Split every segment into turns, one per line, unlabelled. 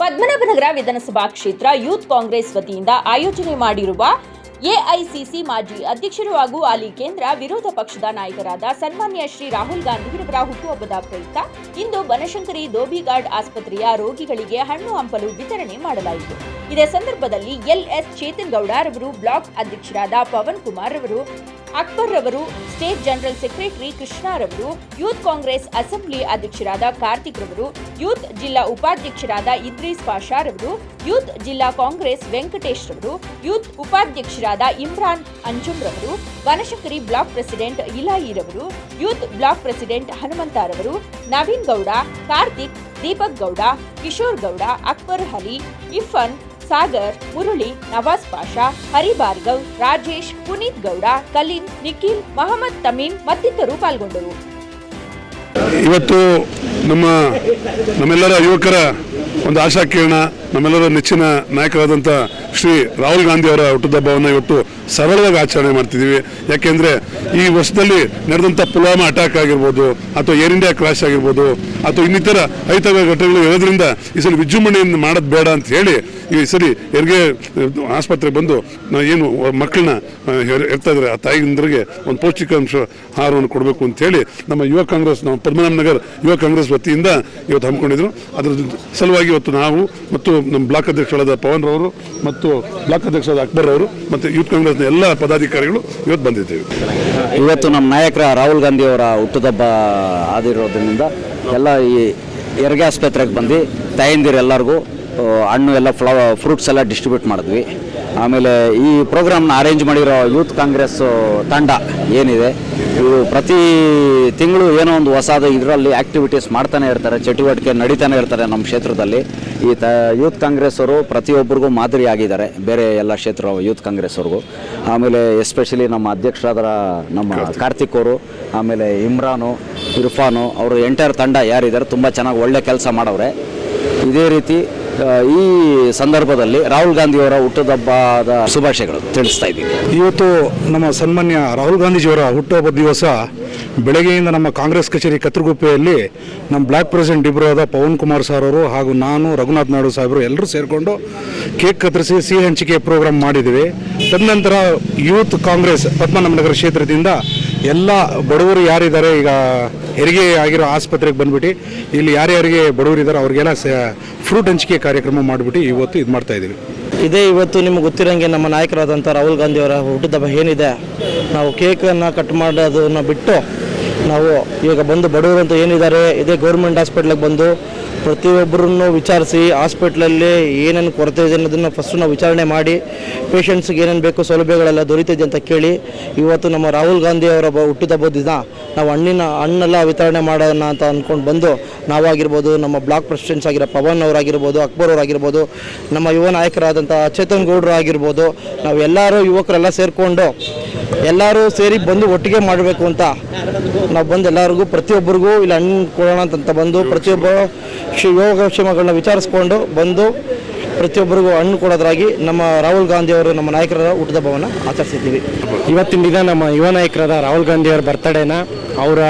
ಪದ್ಮನಾಭನಗರ ವಿಧಾನಸಭಾ ಕ್ಷೇತ್ರ ಯೂತ್ ಕಾಂಗ್ರೆಸ್ ವತಿಯಿಂದ ಆಯೋಜನೆ ಮಾಡಿರುವ ಎಐಸಿಸಿ ಮಾಜಿ ಅಧ್ಯಕ್ಷರು ಹಾಗೂ ಅಲ್ಲಿ ಕೇಂದ್ರ ವಿರೋಧ ಪಕ್ಷದ ನಾಯಕರಾದ ಸನ್ಮಾನ್ಯ ಶ್ರೀ ರಾಹುಲ್ ಗಾಂಧಿಯವರ ಹುಟ್ಟುಹಬ್ಬದ ಪ್ರಯುಕ್ತ ಇಂದು ಬನಶಂಕರಿ ದೋಬಿಗಾರ್ಡ್ ಆಸ್ಪತ್ರೆಯ ರೋಗಿಗಳಿಗೆ ಹಣ್ಣು ಹಂಪಲು ವಿತರಣೆ ಮಾಡಲಾಯಿತು. ಇದೇ ಸಂದರ್ಭದಲ್ಲಿ ಎಲ್ಎಸ್ ಚೇತನ್ ಗೌಡರವರು ಬ್ಲಾಕ್ ಅಧ್ಯಕ್ಷರಾದ ಪವನ್ ಕುಮಾರ್ ಅವರು ಅಕ್ಬರ್ ರವರು, ಸ್ಟೇಟ್ ಜನರಲ್ ಸೆಕ್ರೆಟರಿ ಕೃಷ್ಣಾರವರು ಯೂತ್ ಕಾಂಗ್ರೆಸ್ ಅಸೆಂಬ್ಲಿ ಅಧ್ಯಕ್ಷರಾದ ಕಾರ್ತಿಕ್ ರವರು, ಯೂತ್ ಜಿಲ್ಲಾ ಉಪಾಧ್ಯಕ್ಷರಾದ ಇದ್ರೀಸ್ ಪಾಷಾ ರವರು, ಯೂತ್ ಜಿಲ್ಲಾ ಕಾಂಗ್ರೆಸ್ ವೆಂಕಟೇಶ್ ರವರು, ಯೂತ್ ಉಪಾಧ್ಯಕ್ಷರಾದ ಇಮ್ರಾನ್ ಅಂಜುಮ್ ರವರು, ವನಶಕರಿ ಬ್ಲಾಕ್ ಪ್ರೆಸಿಡೆಂಟ್ ಇಲಾಯಿ ರವರು, ಯೂತ್ ಬ್ಲಾಕ್ ಪ್ರೆಸಿಡೆಂಟ್ ಹನುಮಂತರವರು ನವೀನ್ ಗೌಡ, ಕಾರ್ತಿಕ್, ದೀಪಕ್ ಗೌಡ, ಕಿಶೋರ್ ಗೌಡ, ಅಕ್ಬರ್ ಹಲಿ ಇಫನ್ ಸಾಗರ್ ಮುರುಳಿ ನವಾಜ್ ಪಾಷಾ ಹರಿಭಾರ್ಗವ್ ರಾಜೇಶ್ ಪುನೀತ್ ಗೌಡ ಕಲೀಂ ನಿಖಿಲ್ ಮಹಮ್ಮದ್ ತಮೀಮ್ ಮತ್ತಿತರರು ಪಾಲ್ಗೊಂಡರು.
ಇವತ್ತು ನಮ್ಮ ನಮ್ಮೆಲ್ಲರ ಯುವಕರ ಒಂದು ಆಶಾ ಕಿರಣ, ನಮ್ಮೆಲ್ಲರ ನೆಚ್ಚಿನ ನಾಯಕರಾದಂಥ ಶ್ರೀ ರಾಹುಲ್ ಗಾಂಧಿ ಅವರ ಹುಟ್ಟುಹಬ್ಬವನ್ನು ಇವತ್ತು ಸರಳವಾಗಿ ಆಚರಣೆ ಮಾಡ್ತಿದ್ದೀವಿ. ಯಾಕೆಂದರೆ ಈ ವರ್ಷದಲ್ಲಿ ನಡೆದಂಥ ಪುಲ್ವಾಮಾ ಅಟ್ಯಾಕ್ ಆಗಿರ್ಬೋದು, ಅಥವಾ ಏರ್ ಇಂಡಿಯಾ ಕ್ರಾಶ್ ಆಗಿರ್ಬೋದು, ಅಥವಾ ಇನ್ನಿತರ ಅಹಿತಕರ ಘಟನೆಗಳು ಇರೋದ್ರಿಂದ ಈ ಸಲ ವಿಜೃಂಭಣೆಯಿಂದ ಮಾಡೋದು ಬೇಡ ಅಂತ ಹೇಳಿ ಈ ಸರಿ ಹೆರಿಗೆ ಆಸ್ಪತ್ರೆಗೆ ಬಂದು ಏನು ಮಕ್ಕಳನ್ನ ಇದ್ದಾರೆ. ಆ ತಾಯಿಂದ್ರಿಗೆ ಒಂದು ಪೌಷ್ಟಿಕಾಂಶ ಆಹಾರವನ್ನು ಕೊಡಬೇಕು ಅಂತ ಹೇಳಿ ನಮ್ಮ ಯುವ ಕಾಂಗ್ರೆಸ್ ನಮ್ಮ ಪದ್ಮನಾಭ ನಗರ್ ಯುವ ಕಾಂಗ್ರೆಸ್ ವತಿಯಿಂದ ಇವತ್ತು ಹಮ್ಮಿಕೊಂಡಿದ್ರು. ಅದರ ಸಲುವಾಗಿ ಇವತ್ತು ನಾವು ಮತ್ತು ನಮ್ಮ ಬ್ಲಾಕ್ ಅಧ್ಯಕ್ಷರಾದ ಪವನ್ ರವರು ಮತ್ತು ಬ್ಲಾಕ್ ಅಧ್ಯಕ್ಷರಾದ ಅಕ್ಬರ್ ಅವರು ಮತ್ತು ಯೂತ್ ಕಾಂಗ್ರೆಸ್ನ ಎಲ್ಲ ಪದಾಧಿಕಾರಿಗಳು ಇವತ್ತು ಬಂದಿದ್ದೇವೆ.
ಇವತ್ತು ನಮ್ಮ ನಾಯಕರ ರಾಹುಲ್ ಗಾಂಧಿ ಅವರ ಹುಟ್ಟುಹಬ್ಬ ಆದಿರೋದ್ರಿಂದ ಎಲ್ಲ ಈ ಹೆರಿಗೆ ಆಸ್ಪತ್ರೆಗೆ ಬಂದು ತಾಯಂದಿರು ಎಲ್ಲರಿಗೂ ಆ, ಹಣ್ಣು ಎಲ್ಲ ಫ್ಲವ ಫ್ರೂಟ್ಸ್ ಎಲ್ಲ ಡಿಸ್ಟ್ರಿಬ್ಯೂಟ್ ಮಾಡಿದ್ವಿ. ಆಮೇಲೆ ಈ ಪ್ರೋಗ್ರಾಮ್ನ ಅರೇಂಜ್ ಮಾಡಿರೋ ಯೂತ್ ಕಾಂಗ್ರೆಸ್ ತಂಡ ಏನಿದೆ ಇವರು ಪ್ರತಿ ತಿಂಗಳು ಏನೋ ಒಂದು ಹೊಸದು ಇದರಲ್ಲಿ ಆ್ಯಕ್ಟಿವಿಟೀಸ್ ಮಾಡ್ತಾನೆ ಇರ್ತಾರೆ ಚಟುವಟಿಕೆ ನಡೀತಾನೆ ಇರ್ತಾರೆ ನಮ್ಮ ಕ್ಷೇತ್ರದಲ್ಲಿ. ಈ ತ ಯೂತ್ ಕಾಂಗ್ರೆಸ್ ಅವರು ಪ್ರತಿಯೊಬ್ಬರಿಗೂ ಮಾದರಿ ಆಗಿದ್ದಾರೆ ಬೇರೆ ಎಲ್ಲ ಕ್ಷೇತ್ರ ಯೂತ್ ಕಾಂಗ್ರೆಸ್ ಅವ್ರಿಗೂ ಆಮೇಲೆ ಎಸ್ಪೆಷಲಿ ನಮ್ಮ ಅಧ್ಯಕ್ಷರಾದ ನಮ್ಮ ಕಾರ್ತಿಕ್ ಅವರು ಆಮೇಲೆ ಇಮ್ರಾನು ಇರ್ಫಾನು ಅವರು ಎಂಟೈರ್ ತಂಡ ಯಾರಿದ್ದಾರೆ ತುಂಬ ಚೆನ್ನಾಗಿ ಒಳ್ಳೆ ಕೆಲಸ ಮಾಡವ್ರೆ. ಇದೇ ರೀತಿ ಈ ಸಂದರ್ಭದಲ್ಲಿ ರಾಹುಲ್ ಗಾಂಧಿಯವರ ಹುಟ್ಟುಹಬ್ಬದ ಶುಭಾಶಯಗಳು ತಿಳಿಸ್ತಾ ಇದ್ದೀನಿ.
ಇವತ್ತು ನಮ್ಮ ಸನ್ಮಾನ್ಯ ರಾಹುಲ್ ಗಾಂಧೀಜಿಯವರ ಹುಟ್ಟುಹಬ್ಬದ ದಿವಸ ಬೆಳಗ್ಗೆಯಿಂದ ನಮ್ಮ ಕಾಂಗ್ರೆಸ್ ಕಚೇರಿ ಕತ್ರಗುಪ್ಪೆಯಲ್ಲಿ ನಮ್ಮ ಬ್ಲಾಕ್ ಪ್ರೆಸಿಡೆಂಟ್ ಇಬ್ಬರು ಆದ ಪವನ್ ಕುಮಾರ್ ಸರ್ ಅವರು ಹಾಗೂ ನಾನು ರಘುನಾಥ್ ನಾಯ್ಡು ಸಾಹೇಬರು ಎಲ್ಲರೂ ಸೇರಿಕೊಂಡು ಕೇಕ್ ಕತ್ತರಿಸಿ ಸಿಹಿ ಹಂಚಿಕೆ ಪ್ರೋಗ್ರಾಮ್ ಮಾಡಿದ್ದೀವಿ ತದನಂತರ ಯೂತ್ ಕಾಂಗ್ರೆಸ್ ಪದ್ಮನಾಭನಗರ ಕ್ಷೇತ್ರದಿಂದ ಎಲ್ಲ ಬಡವರು ಯಾರಿದ್ದಾರೆ ಈಗ ಹೆರಿಗೆ ಆಗಿರೋ ಆಸ್ಪತ್ರೆಗೆ ಬಂದ್ಬಿಟ್ಟು, ಇಲ್ಲಿ ಯಾರ್ಯಾರಿಗೆ ಬಡವರಿದ್ದಾರೆ ಅವ್ರಿಗೆಲ್ಲ ಫ್ರೂಟ್ ಹಂಚಿಕೆ ಕಾರ್ಯಕ್ರಮ ಮಾಡಿಬಿಟ್ಟು ಇವತ್ತು ಇದು ಮಾಡ್ತಾ ಇದ್ದೀವಿ
ಇದೇ ಇವತ್ತು ನಿಮ್ಗೆ ಗೊತ್ತಿರೋಂಗೆ ನಮ್ಮ ನಾಯಕರಾದಂಥ ರಾಹುಲ್ ಗಾಂಧಿ ಅವರ ಹುಟ್ಟುಹಬ್ಬ ಏನಿದೆ, ನಾವು ಕೇಕನ್ನು ಕಟ್ ಮಾಡೋದನ್ನು ಬಿಟ್ಟು ನಾವು ಈಗ ಬಂದು ಬಡವರು ಅಂತ ಏನಿದ್ದಾರೆ, ಇದೇ ಗೌರ್ಮೆಂಟ್ ಹಾಸ್ಪಿಟ್ಲಿಗೆ ಬಂದು ಪ್ರತಿಯೊಬ್ಬರನ್ನು ವಿಚಾರಿಸಿ ಹಾಸ್ಪಿಟ್ಲಲ್ಲಿ ಏನೇನು ಕೊರತೆ ಇದೆ ಅನ್ನೋದನ್ನು ಫಸ್ಟು ನಾವು ವಿಚಾರಣೆ ಮಾಡಿ ಪೇಷಂಟ್ಸ್ಗೆ ಏನೇನು ಬೇಕು ಸೌಲಭ್ಯಗಳೆಲ್ಲ ದೊರೀತಿದೆ ಅಂತ ಕೇಳಿ, ಇವತ್ತು ನಮ್ಮ ರಾಹುಲ್ ಗಾಂಧಿ ಅವರ ಹುಟ್ಟಿದಬ್ಬದ ದಿನ, ನಾವು ಹಣ್ಣಿನ ಹಣ್ಣೆಲ್ಲ ವಿತರಣೆ ಮಾಡೋಣ ಅಂತ ಅಂದ್ಕೊಂಡು ಬಂದು, ನಾವಾಗಿರ್ಬೋದು ನಮ್ಮ ಬ್ಲಾಕ್ ಪ್ರೆಸಿಡೆಂಟ್ಸ್ ಆಗಿರೋ ಪವನ್ ಅವರಾಗಿರ್ಬೋದು, ಅಕ್ಬರ್ ಅವರಾಗಿರ್ಬೋದು, ನಮ್ಮ ಯುವ ನಾಯಕರಾದಂಥ ಚೇತನ್ ಗೌಡ್ರು ಆಗಿರ್ಬೋದು ನಾವು ಎಲ್ಲರೂ ಯುವಕರೆಲ್ಲ ಸೇರಿಕೊಂಡು ಎಲ್ಲರೂ ಸೇರಿ ಬಂದು ಒಟ್ಟಿಗೆ ಮಾಡಬೇಕು ಅಂತ ನಾವು ಬಂದು ಎಲ್ಲರಿಗೂ, ಪ್ರತಿಯೊಬ್ಬರಿಗೂ ಇಲ್ಲಿ ಹಣ್ಣು ಕೊಡೋಣ ಅಂತ ಬಂದು, ಪ್ರತಿಯೊಬ್ಬ ಯೋಗಕ್ಷೇಮಗಳನ್ನ ವಿಚಾರಿಸ್ಕೊಂಡು ಬಂದು ಪ್ರತಿಯೊಬ್ಬರಿಗೂ ಹಣ್ಣು ಕೊಡೋದ್ರಾಗಿ ನಮ್ಮ ರಾಹುಲ್ ಗಾಂಧಿ ಅವರು ನಮ್ಮ ನಾಯಕರ ಹುಟ್ಟುಹಬ್ಬವನ್ನು ಆಚರಿಸಿದ್ದೀವಿ.
ಇವತ್ತಿನ ದಿನ ನಮ್ಮ ಯುವ ನಾಯಕರಾದ ರಾಹುಲ್ ಗಾಂಧಿ ಅವರ ಬರ್ತಡೇನ ಅವರ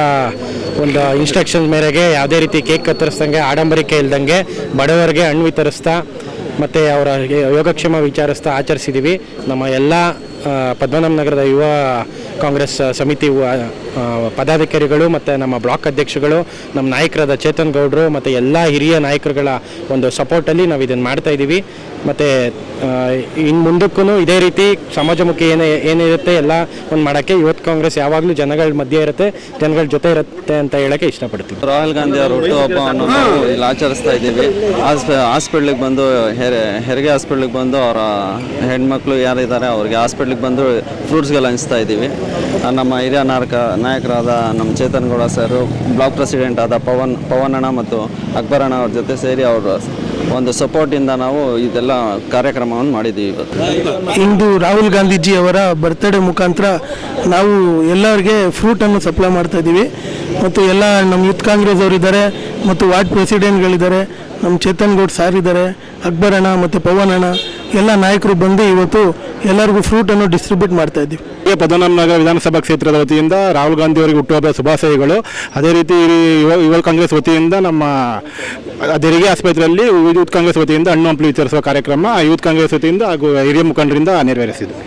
ಒಂದು ಇನ್ಸ್ಟ್ರಕ್ಷನ್ ಮೇರೆಗೆ ಯಾವುದೇ ರೀತಿ ಕೇಕ್ ಕತ್ತರಿಸ್ದಂಗೆ, ಆಡಂಬರಿಕೆ ಇಲ್ದಂಗೆ ಬಡವರಿಗೆ ಹಣ್ಣು ವಿತರಿಸ್ತಾ ಮತ್ತು ಅವರ ಯೋಗಕ್ಷೇಮ ವಿಚಾರಿಸ್ತಾ ಆಚರಿಸಿದ್ದೀವಿ. ನಮ್ಮ ಎಲ್ಲ ಪದ್ಮನಾಭ ನಗರದ ಯುವ ಕಾಂಗ್ರೆಸ್ ಸಮಿತಿ ಪದಾಧಿಕಾರಿಗಳು ಮತ್ತು ನಮ್ಮ ಬ್ಲಾಕ್ ಅಧ್ಯಕ್ಷಗಳು, ನಮ್ಮ ನಾಯಕರಾದ ಚೇತನ್ ಗೌಡರು ಮತ್ತು ಎಲ್ಲ ಹಿರಿಯ ನಾಯಕರುಗಳ ಒಂದು ಸಪೋರ್ಟಲ್ಲಿ ನಾವು ಇದನ್ನು ಮಾಡ್ತಾ ಇದ್ದೀವಿ ಮತ್ತು ಇನ್ನು ಮುಂದಕ್ಕೂ ಇದೇ ರೀತಿ ಸಮಾಜಮುಖಿ ಏನೇ ಏನಿರುತ್ತೆ ಎಲ್ಲ ಒಂದು ಮಾಡೋಕ್ಕೆ ಯುವತ್ ಕಾಂಗ್ರೆಸ್ ಯಾವಾಗಲೂ ಜನಗಳ ಮಧ್ಯೆ ಇರುತ್ತೆ ಜನಗಳ ಜೊತೆ ಇರುತ್ತೆ ಅಂತ ಹೇಳಕ್ಕೆ ಇಷ್ಟಪಡ್ತೀವಿ
ರಾಹುಲ್ ಗಾಂಧಿ ಅವರ ಹುಟ್ಟುಹಬ್ಬವನ್ನು ನಾವು ಇಲ್ಲಿ ಆಚರಿಸ್ತಾ ಇದ್ದೀವಿ. ಆಸ್ಪ ಹಾಸ್ಪಿಟ್ಲಿಗೆ ಬಂದು ಹೆರೆ ಹೆರಿಗೆ ಹಾಸ್ಪಿಟ್ಲಿಗೆ ಬಂದು ಅವರ ಹೆಣ್ಮಕ್ಳು ಯಾರಿದ್ದಾರೆ ಅವ್ರಿಗೆ ಹಾಸ್ಪಿಟ್ಲಿಗೆ ಬಂದು ಫ್ರೂಟ್ಸ್ಗೆಲ್ಲ ಹಂಚ್ತಾ ಇದ್ದೀವಿ. ನಮ್ಮ ಹಿರಿಯ ನಾಯಕ ನಾಯಕರಾದ ನಮ್ಮ Chetan Gowda sir block president ಆದ ಪವನ್ ಪವನ್ ಅಣ್ಣ ಮತ್ತು ಅಕ್ಬರ್ ಅಣ್ಣ ಅವ್ರ ಜೊತೆ ಸೇರಿ ಅವರು ಒಂದು ಸಪೋರ್ಟಿಂದ ನಾವು ಇದೆಲ್ಲ ಕಾರ್ಯಕ್ರಮವನ್ನು ಮಾಡಿದ್ದೀವಿ ಇವತ್ತು.
ಇಂದು ರಾಹುಲ್ ಗಾಂಧೀಜಿ ಅವರ ಬರ್ತ್ಡೇ ಮುಖಾಂತರ ನಾವು ಎಲ್ಲರಿಗೆ ಫ್ರೂಟನ್ನು ಸಪ್ಲೈ ಮಾಡ್ತಾ ಇದ್ದೀವಿ. ಮತ್ತು ಎಲ್ಲ ನಮ್ಮ ಯೂತ್ ಕಾಂಗ್ರೆಸ್ ಅವರಿದ್ದಾರೆ, ಮತ್ತು ವಾರ್ಡ್ ಪ್ರೆಸಿಡೆಂಟ್ಗಳಿದ್ದಾರೆ ನಮ್ಮ ಚೇತನ್ ಗೌಡ್ ಸಾರ್ ಇದ್ದಾರೆ, ಅಕ್ಬರ್ ಅಣ್ಣ, ಮತ್ತು ಪವನ್ ಅಣ್ಣ ಎಲ್ಲ ನಾಯಕರು ಬಂದು ಇವತ್ತು ಎಲ್ಲರಿಗೂ ಫ್ರೂಟನ್ನು ಡಿಸ್ಟ್ರಿಬ್ಯೂಟ್ ಮಾಡ್ತಾ ಇದ್ದೀವಿ.
ಪದನಾಮನಗರ ವಿಧಾನಸಭಾ ಕ್ಷೇತ್ರದ ವತಿಯಿಂದ ರಾಹುಲ್ ಗಾಂಧಿ ಅವರಿಗೆ ಹುಟ್ಟುಹಬ್ಬ ಶುಭಾಶಯಗಳು. ಅದೇ ರೀತಿ ಯುವ ಯುವ ಕಾಂಗ್ರೆಸ್ ವತಿಯಿಂದ ನಮ್ಮ ತೆರಿಗೆ ಆಸ್ಪತ್ರೆಯಲ್ಲಿ ಯೂತ್ ಕಾಂಗ್ರೆಸ್ ವತಿಯಿಂದ ಹಣ್ಣು ಹಂಪಲು ವಿತರಿಸುವ ಕಾರ್ಯಕ್ರಮ ಯೂತ್ ಕಾಂಗ್ರೆಸ್ ವತಿಯಿಂದ ಹಾಗೂ ಹಿರಿಯ ಮುಖಂಡರಿಂದ ನೆರವೇರಿಸಿದೆ.